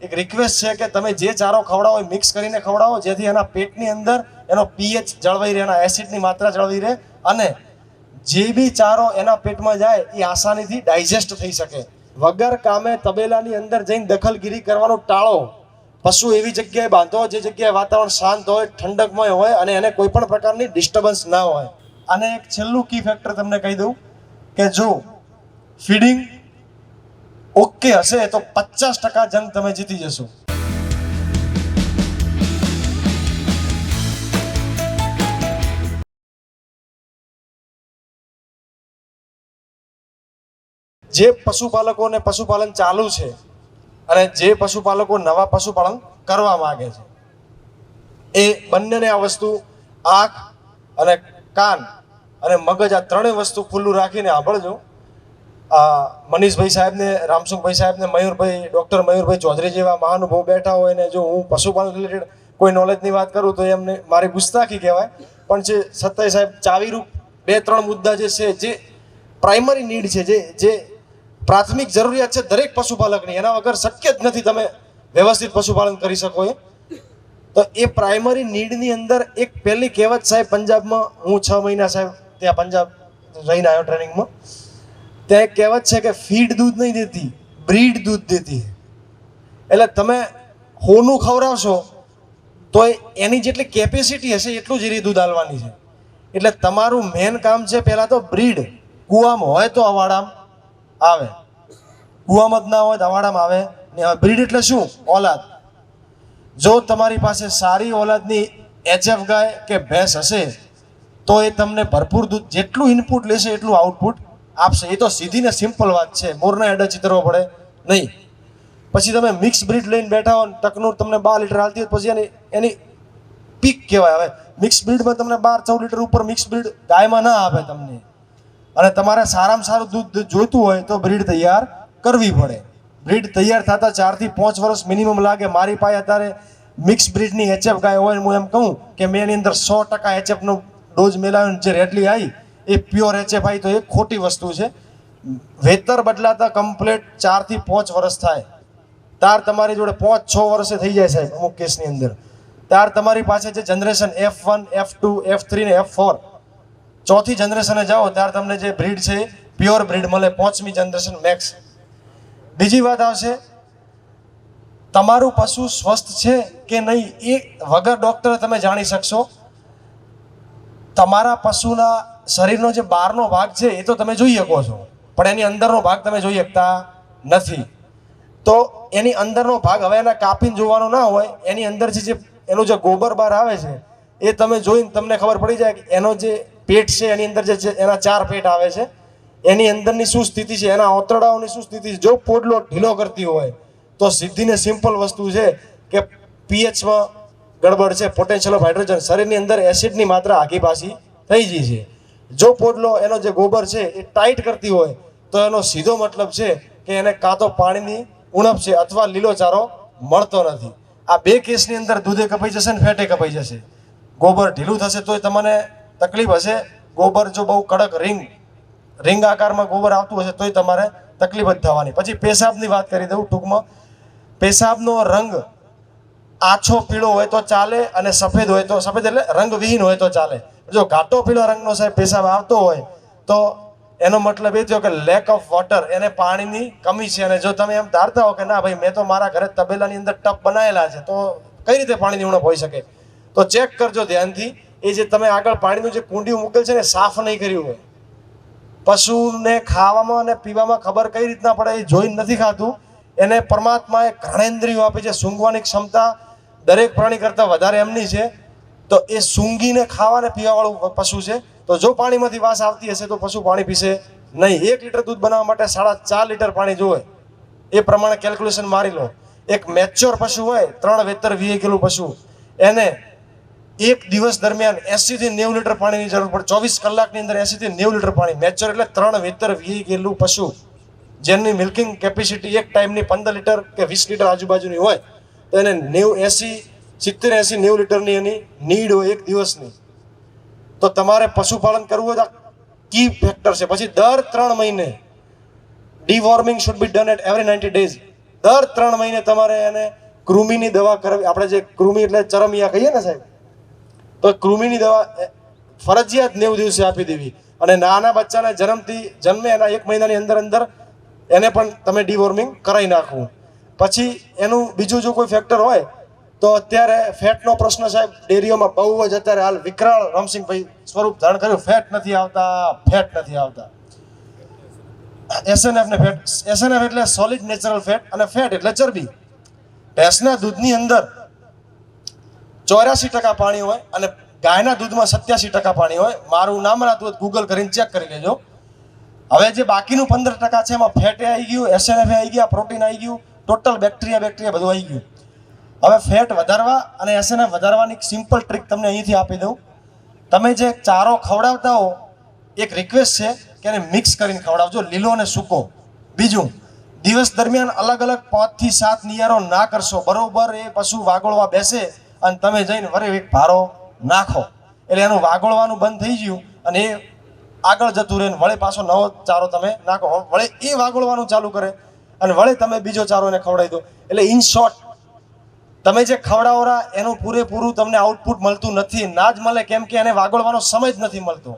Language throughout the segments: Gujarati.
એક રિક્વેસ્ટ છે કે તમે જે ચારો ખવડાવો એ મિક્સ કરીને ખવડાવો, જેથી એના પેટની અંદર એનો પીએચ જળવાઈ રહે, એના એસિડની માત્રા જળવાઈ રહે અને જે બી ચારો એના પેટમાં જાય એ આસાનીથી ડાયજેસ્ટ થઈ શકે. વગર કામે તબેલાની અંદર જઈને દખલગીરી કરવાનું ટાળો. પશુ એવી જગ્યાએ બાંધો જે જગ્યાએ વાતાવરણ શાંત હોય, ઠંડકમય હોય અને એને કોઈ પણ પ્રકારની ડિસ્ટર્બન્સ ના હોય. અને એક છેલ્લું કી ફેક્ટર તમને કહી દઉં કે જો ફીડિંગ ઓકે હશે તો પચાસ ટકા જંગ તમે જીતી જશો. જે પશુપાલકોને પશુપાલન ચાલુ છે અને જે પશુપાલકો નવા પશુપાલન કરવા માંગે છે, એ બંનેને આ વસ્તુ આંખ અને કાન અને મગજ આ ત્રણેય વસ્તુ ખુલ્લું રાખીને સાંભળજો. મનીષભાઈ સાહેબને, રામસુખભાઈ સાહેબને, મયુરભાઈ, ડૉક્ટર મયુરભાઈ ચૌધરી જેવા મહાનુભાવ બેઠા હોય ને જો હું પશુપાલન રિલેટેડ કોઈ નોલેજની વાત કરું તો એમને મારી ગુસ્તાખી કહેવાય. પણ જે સત્તાઈ સાહેબ ચાવીરૂપ બે, ત્રણ મુદ્દા જે છે, જે પ્રાઇમરી નીડ છે, જે જે પ્રાથમિક જરૂરિયાત છે દરેક પશુપાલકની, એના વગર શક્ય જ નથી તમે વ્યવસ્થિત પશુપાલન કરી શકો એ તો એ પ્રાઇમરી નીડની અંદર એક પહેલી કહેવત સાહેબ પંજાબમાં, હું છ મહિના સાહેબ ત્યાં પંજાબ રહીને આવ્યો ટ્રેનિંગમાં એક કહેવત છે કે ફીડ દૂધ નહીં દેતી, બ્રીડ દૂધ દેતી. એટલે તમે હોનું ખવડાવશો, તો એની જેટલી કેપેસિટી હશે, એટલું જ એની દૂધ આલવાની છે. એટલે તમારું મેન કામ છે પહેલાં તો બ્રીડ. કૂવામાં હોય તો અવાડામાં આવે. કૂવામાં જ ના હોય તો અવાડામાં આવે. ને બ્રીડ એટલે શું? ઓલાદ જો તમારી પાસે સારી ઓલાદની એચએફ ગાય કે ભેંસ હશે, તો એ તમને ભરપૂર દૂધ જેટલું ઇનપુટ લેશે, એટલું આઉટપુટ આપશે એ તો સીધી ને સિમ્પલ વાત છે. મોરના હેડે ચિતરવો પડે. નહીં. પછી તમે મિક્સ બ્રીડ લઈને બેઠા હો ટકનું તમને બાર લીટર હાલતી હોય, પછી એની એની પીક કહેવાય. હવે મિક્સ બ્રીડમાં તમને બાર ચૌદ લીટર ઉપર મિક્સ બ્રીડ ગાયમાં ના આપે તમને. અને તમારે સારામાં સારું દૂધ જોઈતું હોય તો બ્રીડ તૈયાર કરવી પડે. બ્રીડ તૈયાર થતા ચારથી પાંચ વર્ષ મિનિમમ લાગે. મારી પાસે અત્યારે મિક્સ બ્રીડની એચએફ ગાય હોય હું એમ કહું કે મેં એની અંદર સો ટકા એચએફનો ડોઝ મેળવ્યો જે રેડલી આવી એ પ્યોર એચએફ ભાઈ, તો એ ખોટી વસ્તુ છે. વેતર બદલાતા કમ્પ્લેટ ચારથી પાંચ વર્ષ થાય. ત્યાર તમારી જોડે પાંચ છ વર્ષે થઈ જાય સાહેબ, અમુક કેસની અંદર. ત્યાર તમારી પાસે જે generation F one F two F three ને એફ ફોર ચોથી જનરેશને જાઓ ત્યારે તમને જે બ્રીડ છે પ્યોર બ્રીડ મળે, પાંચમી જનરેશન મેક્સ બીજી વાત આવશે, તમારું પશુ સ્વસ્થ છે કે નહીં એ વગર ડૉક્ટરે તમે જાણી શકશો. તમારા પશુના શરીરનો જે બહારનો ભાગ છે એ તો તમે જોઈ શકો છો. પણ એની અંદરનો ભાગ તમે જોઈ શકતા નથી. તો એની અંદરનો ભાગ હવે એને કાપીને જોવાનો ના હોય, એની અંદરથી જે એનું જે ગોબર બહાર આવે છે, એ તમે જોઈને તમને ખબર પડી જાય કે એનો જે પેટ છે, એની અંદર જે છે, એના ચાર પેટ આવે છે. એની અંદરની શું સ્થિતિ છે, એના ઓતરડાઓની શું સ્થિતિ છે, જો પોડલો ઢીલો કરતી હોય, તો સીધીને સિમ્પલ વસ્તુ છે કે પીએચમાં ગડબડ છે પોટેન્શિયલ ઓફ હાઇડ્રોજન શરીરની અંદર એસિડની માત્રા આખી પાછી થઈ ગઈ છે. જો પોડલો એનો જે ગોબર છે એ ટાઈટ કરતી હોય, તો એનો સીધો મતલબ છે કે એને કાં તો પાણીની ઉણપ છે અથવા લીલો ચારો મળતો નથી. આ બે કેસની અંદર દૂધે કપાઈ જશે ને ફેટે કપાઈ જશે. ગોબર ઢીલું થશે તોય તમને તકલીફ હશે. ગોબર જો બહુ કડક રિંગ રિંગ આકારમાં ગોબર આવતું હશે તોય તમારે તકલીફ જ થવાની. પછી પેશાબની વાત કરી દઉં ટૂંકમાં. પેશાબનો રંગ આછો પીળો હોય તો ચાલે અને સફેદ હોય તો, સફેદ એટલે રંગવિહીન હોય તો ચાલે. જો ઘાટો પીળો રંગનો સાહેબ પેશાબ આવતો હોય, તો એનો મતલબ એ થયો કે લેક ઓફ વોટર એને પાણીની કમી છે. અને જો તમે એમ ધારતા હો કે ના ભાઈ, મેં તો મારા ઘરે તબેલાની અંદર ટપ બનાવેલા છે, તો કઈ રીતે પાણીની ઉણપ હોઈ શકે? તો ચેક કરજો ધ્યાનથી, એ જે તમે આગળ પાણીનું જે કુંડિયું મૂકેલ છે ને સાફ નહીં કર્યું હોય. પશુને ખાવામાં અને પીવામાં ખબર કઈ રીતના પડે એ જોઈ નથી ખાતું. એને પરમાત્માએ ઘણેન્દ્રિયો આપી છે. સૂંઘવાની ક્ષમતા દરેક પ્રાણી કરતાં વધારે એમની છે. તો એ સૂંઘીને ખાવા ને પીવાવાળું પશુ છે. તો જો પાણીમાંથી વાસ આવતી હશે તો પશુ પાણી પીશે નહીં. એક લીટર દૂધ બનાવવા માટે સાડા ચાર લીટર પાણી જોવે. એ પ્રમાણે કેલ્ક્યુલેશન મારી લો. એક મેચ્યોર પશુ હોય, ત્રણ વેતર વીએ કિલો પશુ, એને એક દિવસ દરમિયાન એસીથી નેવું લીટર પાણીની જરૂર પડે. ચોવીસ કલાકની અંદર એસીથી નેવું લીટર પાણી. મેચ્યોર એટલે ત્રણ વેતર વીએ ગયેલું પશુ જેમની મિલ્કિંગ કેપેસિટી એક ટાઈમની પંદર લીટર કે વીસ લીટર આજુબાજુની હોય, તો એને નેવું એંસી સિત્તેર એંસી નેવું લીટરની એની નીડ હોય એક દિવસની. તો તમારે પશુપાલન કરવું હોય તો કી ફેક્ટર છે. પછી દર ત્રણ મહિને deworming should be done at every ninety days દર ત્રણ મહિને તમારે એને કૃમિની દવા કરવી. આપણે જે કૃમિ એટલે ચરમિયા કહીએ ને સાહેબ? તો કૃમિની દવા ફરજિયાત નેવું દિવસે આપી દેવી. અને નાના બચ્ચાને જન્મથી જન્મે એના એક મહિનાની અંદર અંદર એને પણ તમે ડીવોર્મિંગ કરાવી નાખવું. પછી એનું બીજું જો કોઈ ફેક્ટર હોય તો અત્યારે ફેટનો પ્રશ્ન સાહેબ, ડેરીઓમાં બહુ જ અત્યારે હાલ વિકરાળ રમસિંહભાઈ સ્વરૂપ ધારણ કર્યું. ફેટ નથી આવતા, ફેટ નથી આવતા. એસએનએફ ને ફેટ એસએનએફ એટલે સોલિડ નેચરલ ફેટ અને ફેટ એટલે ચરબી. ભેંસના દૂધની અંદર ચોર્યાસી ટકા પાણી હોય અને ગાયના દૂધમાં સત્યાસી ટકા પાણી હોય. મારું નામ રાતું ગૂગલ કરીને ચેક કરી લેજો. હવે જે બાકીનું પંદર ટકા છે એમાં ફેટે આવી ગયું એસએનએફ આવી ગયા પ્રોટીન આવી ગયું ટોટલ બેક્ટેરિયા બેક્ટેરિયા બધું આવી ગયું. હવે ફેટ વધારવા અને એસએનએ વધારવાની સિમ્પલ ટ્રીક તમને અહીંથી આપી દઉં. તમે જે ચારો ખવડાવતા હો, એક રિક્વેસ્ટ છે કે એને મિક્સ કરીને ખવડાવજો, લીલો અને સૂકો. બીજું, દિવસ દરમિયાન અલગ અલગ પાંચથી સાત નિયારો ના કરશો. બરોબર એ પશુ વાગોળવા બેસે અને તમે જઈને વરે એક ભારો નાખો. એટલે એનું વાગોળવાનું બંધ થઈ ગયું અને એ આગળ જતું રહે વળે પાછો નવો ચારો તમે નાખો. વળે એ વાગોળવાનું ચાલુ કરે અને વળે તમે બીજો ચારો એને ખવડાવી દો. એટલે ઇન શોર્ટ તમે જે ખવડાવરા એનું પૂરેપૂરું તમને આઉટપુટ મળતું નથી. ના જ મળે કેમ કે એને વાગોળવાનો સમય જ નથી મળતો.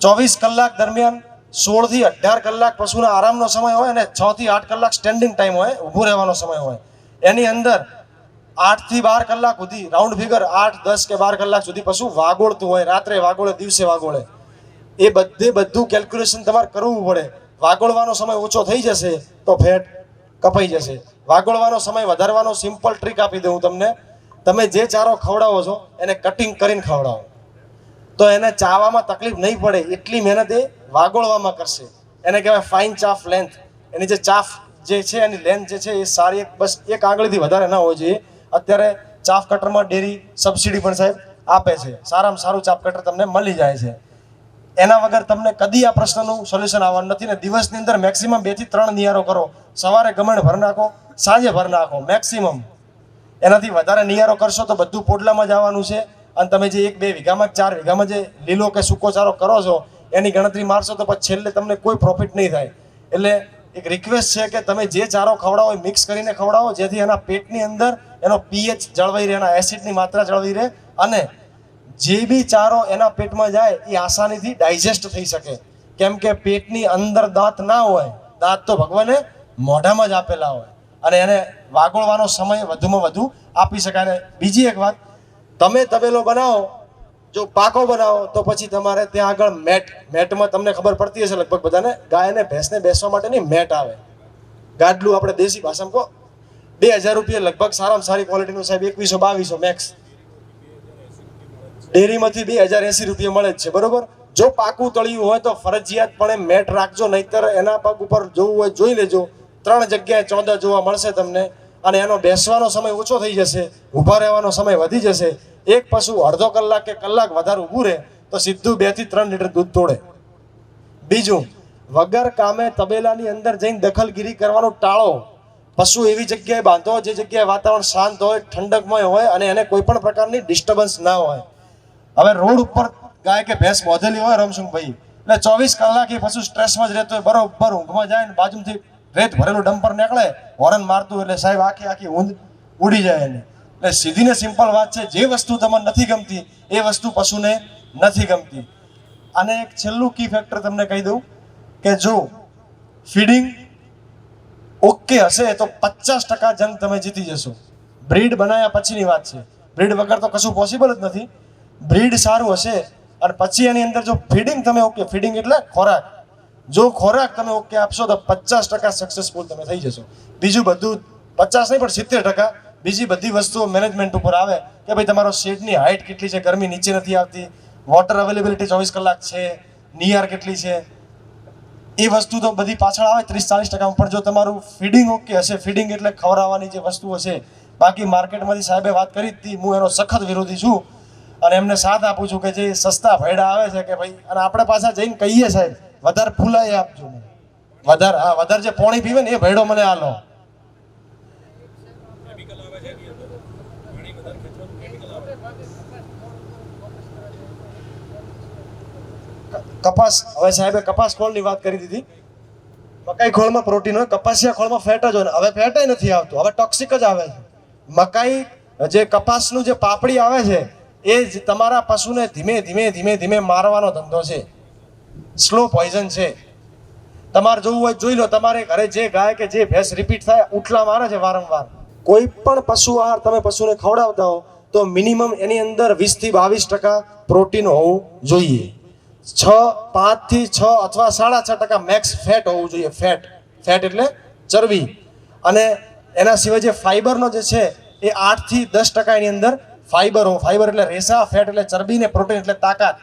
ચોવીસ કલાક દરમિયાન સોળથી અઢાર કલાક પશુના આરામનો સમય હોય અને છ થી આઠ કલાક સ્ટેન્ડિંગ ટાઈમ હોય, ઊભું રહેવાનો સમય હોય. એની અંદર આઠથી બાર કલાક સુધી રાઉન્ડ ફિગર આઠ, દસ કે બાર કલાક સુધી પશુ વાગોળતું હોય, રાત્રે વાગોળે, દિવસે વાગોળે. એ બધે બધું કેલ્ક્યુલેશન તમારે કરવું પડે. વાગોળવાનો સમય ઓછો થઈ જશે તો ફેટ કપાઈ જશે. વાગોળવાનો સમય વધારવાનો સિમ્પલ ટ્રીક આપી દઉં તમને. તમે જે ચારો ખવડાવો છો, એને કટિંગ કરીને ખવડાવો. તો એને ચાવામાં તકલીફ નહીં પડે, એટલી મહેનત એ વાગોળવામાં કરશે. એને કહેવાય ફાઇન ચાફ લેન્થ એની જે ચાફ જે છે, એની લેન્થ જે છે, એ સારી એક બસ એક આંગળીથી વધારે ના હોવી જોઈએ. અત્યારે ચાફ કટરમાં ડેરી સબસિડી પણ સાહેબ આપે છે. સારામાં સારું ચાફ કટર તમને મળી જાય છે. એના વગર તમને કદી આ પ્રશ્નનું સોલ્યુશન આવવાનું નથી ને દિવસની અંદર મેક્સિમમ બેથી ત્રણ નિયારો કરો. સવારે ગમણ ભર નાખો, સાંજે ભર નાખો મેક્સિમમ એનાથી વધારે નિયારો કરશો તો બધું પોટલામાં જ આવવાનું છે. અને તમે જે એક બે વીઘામાં ચાર વીઘામાં જે લીલો કે સૂકો ચારો કરો છો, એની ગણતરી મારશો તો પછી છેલ્લે તમને કોઈ પ્રોફિટ નહીં થાય. એટલે એક રિક્વેસ્ટ છે કે તમે જે ચારો ખવડાવો એ મિક્સ કરીને ખવડાવો, જેથી એના પેટની અંદર એનો પીએચ જળવાઈ રહે, એના એસિડની માત્રા જળવાઈ રહે અને જે બી ચારો એના પેટમાં જાય, એ આસાનીથી ડાયજેસ્ટ થઈ શકે. કેમ કે પેટની અંદર દાંત ના હોય, દાંત તો ભગવાને મોઢામાં જ આપેલા હોય. અને એને વાગોળવાનો સમય વધુમાં વધુ આપી શકાય. અને બીજી એક વાત, તમે તબેલો બનાવો, જો પાકો બનાવો, તો પછી તમારે ત્યાં આગળ મેટ, મેટમાં તમને ખબર પડતી હશે લગભગ બધાને ગાય અને ભેંસને બેસવા માટેની મેટ આવે. ગાડલું આપણે દેશી ભાષામાં કહો, બે હજાર રૂપિયા લગભગ સારામાં સારી ક્વોલિટીનું સાહેબ, એકવીસો બાવીસો મેક્સ ડેરીમાંથી બે હજાર એસી રૂપિયા મળે છે, બરોબર? જો પાકું તળિયું હોય તો ફરજિયાતપણે મેટ રાખજો, નહીતર એના પગ ઉપર જોવું હોય જોઈ લેજો. ત્રણ જગ્યાએ ચોદા જોવા મળશે તમને અને એનો બેસવાનો સમય ઓછો થઈ જશે, ઊભા રહેવાનો સમય વધી જશે. એક પશુ અડધો કલાક કે કલાક વધારે ઊભું રહે, તો સીધું બેથી ત્રણ લીટર દૂધ તોડે. બીજું, વગર કામે તબેલાની અંદર જઈને દખલગીરી કરવાનું ટાળો. પશુ એવી જગ્યાએ બાંધો, જે જગ્યાએ વાતાવરણ શાંત હોય, ઠંડકમય હોય અને એને કોઈ પણ પ્રકારની ડિસ્ટર્બન્સ ના હોય. હવે રોડ ઉપર ગાય કે ભેંસ બોધેલી હોય રમસુંભાઈ એટલે ચોવીસ કલાક એ પશુ સ્ટ્રેસમાં જ રહેતો હોય, બરોબર ઊંઘમાં જાય ને બાજુથી રેત ભરેલું ડમ્પર નીકળે, હોરન મારતું એટલે સાહેબ આખી આખી ઊંધ ઉડી જાય એને. એટલે સીધી ને સિમ્પલ વાત છે, જે વસ્તુ તમને નથી ગમતી, એ વસ્તુ પશુને નથી ગમતી. અને એક છેલ્લું કી ફેક્ટર તમને કહી દઉં કે જો ફીડિંગ ઓકે હશે તો પચાસ ટકા જંગ તમે જીતી જશો. બ્રીડ બનાવ્યા પછીની વાત છે. બ્રીડ વગર તો કશું પોસિબલ જ નથી. બ્રીડ સારું હશે. અને પછી એની અંદર જો ફીડિંગ તમે ઓકે ફીડિંગ એટલે ખોરાક. જો ખોરાક તમે ઓકે આપશો તો પચાસ ટકા સક્સેસફુલ તમે થઈ જશો. બીજું બધું પચાસ નહીં, પણ સિત્તેર ટકા. બીજી બધી વસ્તુઓ મેનેજમેન્ટ ઉપર આવે કે ભાઈ તમારો શેડની હાઇટ કેટલી છે, ગરમી નીચે નથી આવતી વોટર અવેલેબિલિટી ચોવીસ કલાક છે, નિયર કેટલી છે. એ વસ્તુ તો બધી પાછળ આવે ત્રીસ, ચાલીસ ટકા પણ જો તમારું ફીડિંગ ઓકે હશે ફીડિંગ એટલે ખવડાવવાની જે વસ્તુ હશે બાકી માર્કેટમાંથી સાહેબે વાત કરી હતી, હું એનો સખત વિરોધી છું. અને એમને સાથ આપું છું કે જે સસ્તા ભેડા આવે છે કે ભાઈ, અને આપણે પાછા જઈને કહીએ સાહેબ, વધારે ફૂલાઈ આપજો વધારે, હા, વધારે જે પોણી પીવે ને એ ભેડો મને આલો. કપાસ, હવે સાહેબે કપાસ ખોળની વાત કરી દીધી. મકાઈ ખોળમાં પ્રોટીન હોય, કપાસિયા ખોળમાં ફેટ જ હોય હવે ફેટ નથી આવતું, હવે ટોક્સિક જ આવે છે. મકાઈ, જે કપાસનું જે પાપડી આવે છે એ જ તમારા પશુને ધીમે ધીમે ધીમે ધીમે મારવાનો ધંધો છે. સ્લો પોઈઝન છે. તમારે જોવું હોય જોઈ લો, તમારે ઘરે જે ગાય કે જે ભેંસ રિપીટ થાય ઉઠલા મારે છે વારંવાર. કોઈ પણ પશુ આહાર તમે પશુને ખવડાવતા હો, તો મિનિમમ એની અંદર વીસથી બાવીસ ટકા પ્રોટીન હોવું જોઈએ. છ પાંચથી છ અથવા સાડા છ ટકા મેક્સ ફેટ હોવું જોઈએ. ફેટ ફેટ એટલે ચરબી. અને એના સિવાય જે ફાઈબરનો જે છે, એ આઠથી દસ ટકા એની અંદર ફાઈબર ફાઈબર એટલે રેસા ફેટ એટલે ચરબી ને પ્રોટીન એટલે તાકાત.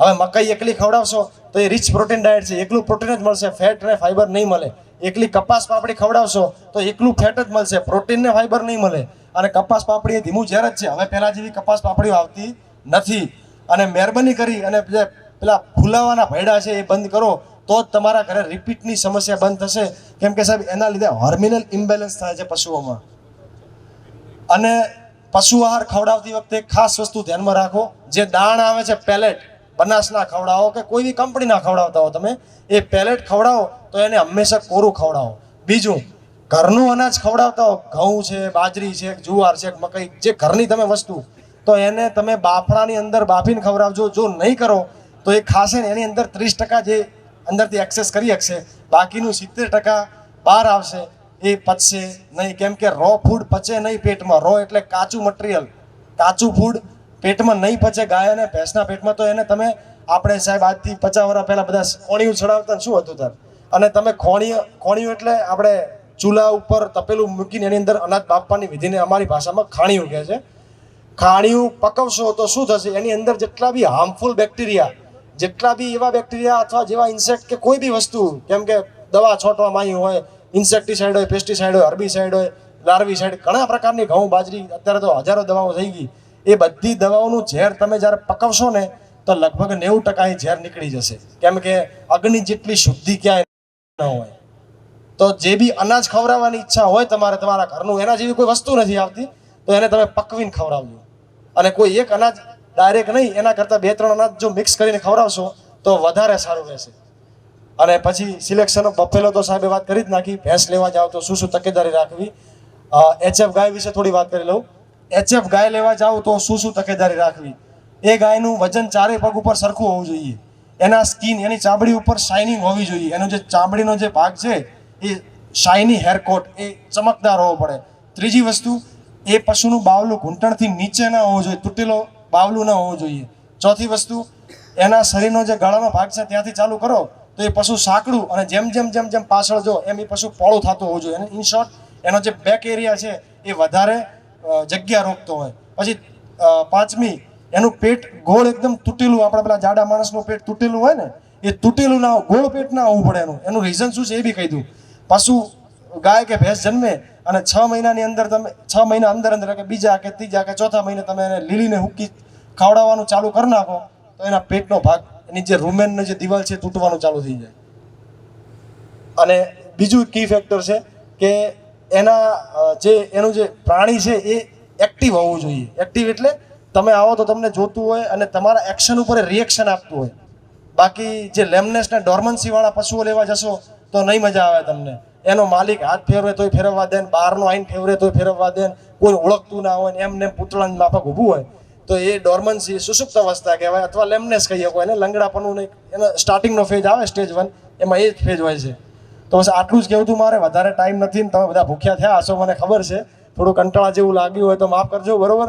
હવે મકાઈ એકલી ખવડાવશો તો એ રિચ પ્રોટીન ડાયટ છે. એકલું પ્રોટીન જ મળશે ફેટ ને ફાઈબર નહીં મળે. એકલી કપાસ પાપડી ખવડાવશો તો એકલું ફેટ જ મળશે પ્રોટીન ને ફાઈબર નહીં મળે. અને કપાસ પાપડી એ ધીમું ઝેર જ છે. હવે પહેલા જેવી કપાસ પાપડીઓ આવતી નથી. અને મહેરબાની કરી અને જે પેલા ફૂલાવાના ભયડા છે એ બંધ કરો, તો જ તમારા ઘરે રિપીટની સમસ્યા બંધ થશે. કેમ કે સાહેબ, એના લીધે હોર્મિનલ ઇમ્બેલેન્સ થાય છે પશુઓમાં. અને પશુ આહાર ખવડાવતી વખતે ખાસ વસ્તુ ધ્યાનમાં રાખો. જે દાણ આવે છે, પેલેટ, બનાસના ખવડાવો કે કોઈ બી કંપનીના ખવડાવતા હો તમે, એ પેલેટ ખવડાવો તો એને હંમેશા કોરું ખવડાવો. બીજું, ઘરનું અનાજ ખવડાવતા હો, ઘઉં છે, બાજરી છે, જુવાર છે, મકઈ, જે ઘરની તમે વસ્તુ, તો એને તમે બાફડાની અંદર બાફીને ખવડાવજો. જો નહીં કરો, તો એ ખાશે ને એની અંદર ત્રીસ ટકા જે અંદરથી એક્સેસ કરી શકશે. બાકીનું સિત્તેર ટકા બહાર આવશે. એ પચશે નહીં. કેમ કે રો ફૂડ પચે નહીં પેટમાં. રો એટલે કાચું મટીરિયલ કાચું ફૂડ પેટમાં નહીં પચે. ગાય અને ભેંસના પેટમાં તો એને તમે, આપણે સાહેબ આજથી પચાસ વર્ષ પહેલાં બધા ખોણિયું ચડાવતા શું હતું તાર? અને તમે ખોણિયું ખોણિયું એટલે આપણે ચૂલા ઉપર તપેલું મૂકીને એની અંદર અનાજ બાફવાની વિધિને અમારી ભાષામાં ખાણીયું કહે છે. ખાણીયું પકવશો તો શું થશે? એની અંદર જેટલા બી હાર્મફુલ બેક્ટેરિયા જેટલા બી એવા બેક્ટેરિયા અથવા જેવા ઇન્સેક્ટ કે કોઈ બી વસ્તુ, કેમ કે દવા છોટવામાં આવી હોય ઇન્સેક્ટિસાઇડ હોય, પેસ્ટિસાઇડ હોય, હર્બિસાઇડ હોય, લાર્વિસાઇડ, ઘણા પ્રકારની ઘઉં બાજરી, અત્યારે તો હજારો દવાઓ થઈ ગઈ. એ બધી દવાઓનું ઝેર તમે જ્યારે પકવશો ને, તો લગભગ નેવું ટકા ઝેર નીકળી જશે. કેમ કે અગ્નિ જેટલી શુદ્ધિ ક્યાંય ન હોય. તો જે બી અનાજ ખવડાવવાની ઈચ્છા હોય તમારે તમારા ઘરનું, એના જેવી કોઈ વસ્તુ નથી આવતી, તો એને તમે પકવીને ખવડાવજો. અને કોઈ એક અનાજ ડાયરેક્ટ નહીં, એના કરતાં બે ત્રણ અનાજ જો મિક્સ કરીને ખવડાવશો, તો વધારે સારું રહેશે. અને પછી સિલેક્શન ઓફ તો સાહેબે વાત કરી જ નાખી. ભેંસ લેવા જાઓ તો શું શું તકેદારી રાખવી? એચએફ ગાય વિશે થોડી વાત કરી લઉં. એચએફ ગાય લેવા જાઓ તો શું શું તકેદારી રાખવી? એ ગાયનું વજન ચારે પગ ઉપર સરખું હોવું જોઈએ. એના સ્કિન એની ચામડી ઉપર શાઇનિંગ હોવી જોઈએ. એનો જે ચામડીનો જે ભાગ છે, એ શાઇની હેરકોટ એ ચમકદાર હોવો પડે. ત્રીજી વસ્તુ, એ પશુનું બાવલું ઘૂંટણથી નીચે ના હોવું જોઈએ. તૂટેલો બાવલું ના હોવું જોઈએ. ચોથી વસ્તુ, એના શરીરનો જે ગળાનો ભાગ છે, ત્યાંથી ચાલુ કરો. તો એ પશુ સાંકડું અને જેમ જેમ જેમ જેમ પાછળ જો એમ એ પશુ પોળું થતું હોવું જોઈએ. ઇન શોર્ટ એનો જે બેક એરિયા છે એ વધારે જગ્યા રોકતો હોય. પછી પાંચમી, એનું પેટ ગોળ એકદમ તૂટેલું, આપણા પેલા જાડા માણસનું પેટ તૂટેલું હોય ને, એ તૂટેલું ના ગોળ પેટ ના હોવું પડે એનું. એનું રીઝન શું છે એ બી કહી દઉં. પશુ ગાય કે ભેંસ જન્મે અને છ મહિનાની અંદર તમે, છ મહિના અંદર અંદર, કે બીજા કે ત્રીજા કે ચોથા મહિને તમે એને લીલીને હુકી ખવડાવવાનું ચાલુ કરી નાખો, તો એના પેટનો ભાગ એની જે રૂમેનની જે દિવાલ છે તૂટવાનું ચાલુ થઈ જાય. અને બીજું કી ફેક્ટર છે કે એના જે એનું જે પ્રાણી છે એ એક્ટિવ હોવું જોઈએ. એક્ટિવ એટલે તમે આવો તો તમને જોતું હોય અને તમારા એક્શન ઉપર રિએક્શન આપતું હોય. બાકી જે લેમનેસ ને ડોર્મન્સી પશુઓ લેવા જશો તો નહીં મજા આવે તમને. એનો માલિક હાથ ફેરવે તોય ફેરવવા દે બહારનો આઈન ફેરવે તોય ફેરવવા દે કોઈ ઓળખતું ના હોય એમને પૂતળાની માફક ઊભું હોય તો એ ડોર્મન્સી સુસુપ્ત અવસ્થા કહેવાય અથવા લેમનેસ કહીએ કોઈ એને, લંગડાપણું નહીં. એનો સ્ટાર્ટિંગનો ફેજ આવે સ્ટેજ વન એમાં એ જ ફેજ હોય છે. તો બસ આટલું જ કહેવું હતું મારે, વધારે ટાઈમ નથી ને તમે બધા ભૂખ્યા થયા હશો, મને ખબર છે. થોડું કંટાળા જેવું લાગ્યું હોય તો માફ કરજો, બરોબર?